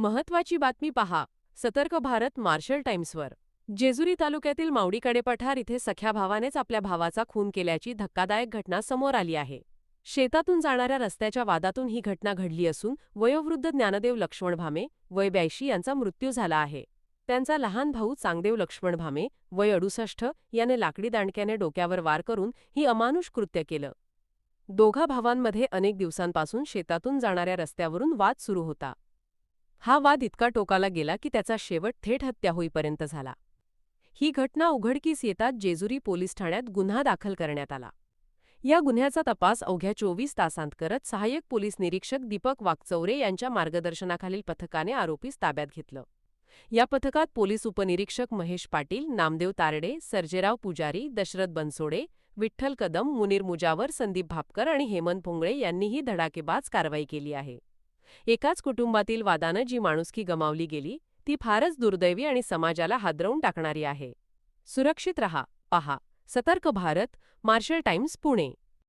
महत्वाची बातमी पहा. सतर्क भारत मार्शल टाइम्सवर. जेजुरी तालुक्यातील मावडीकडे पठार इथे सख्या भावानेच आपल्या भावाचा खून केल्याची धक्कादायक घटना समोर आली आहे. शेतातून जाणाऱ्या रस्त्याच्या वादातून ही घटना घडली असून वयोवृद्ध ज्ञानदेव लक्ष्मण भामे वय ब्याऐंशी यांचा मृत्यू झाला आहे. त्यांचा लहान भाऊ चांगदेव लक्ष्मण भामे वय अडुसष्ट याने लाकडी दांडक्याने डोक्यावर वार करून ही अमानुष कृत्य केलं. दोघा भावांमध्ये अनेक दिवसांपासून शेतातून जाणाऱ्या रस्त्यावरून वाद सुरू होता. हा वाद इतका टोकाला गेला की त्याचा शेवट थेट हत्या होईपर्यंत झाला. ही घटना उघडकीस येतात जेजुरी पोलीस ठाण्यात गुन्हा दाखल करण्यात आला. या गुन्ह्याचा तपास अवघ्या चोवीस तासांत करत सहाय्यक पोलीस निरीक्षक दीपक वाकचौरे यांच्या मार्गदर्शनाखालील पथकाने आरोपीस ताब्यात घेतलं. या पथकात पोलीस उपनिरीक्षक महेश पाटील नामदेव तारडे सर्जेराव पुजारी दशरथ बनसोडे विठ्ठल कदम मुनीर मुजावर संदीप भापकर आणि हेमंत भोंगळे यांनीही धडाकेबाज कारवाई केली आहे. एकाच कुटुंबातील वादानं जी माणुसकी गमावली गेली ती फारच दुर्दैवी आणि समाजाला हादरवून टाकणारी आहे. सुरक्षित रहा पहा. सतर्क भारत मार्शल टाइम्स पुणे.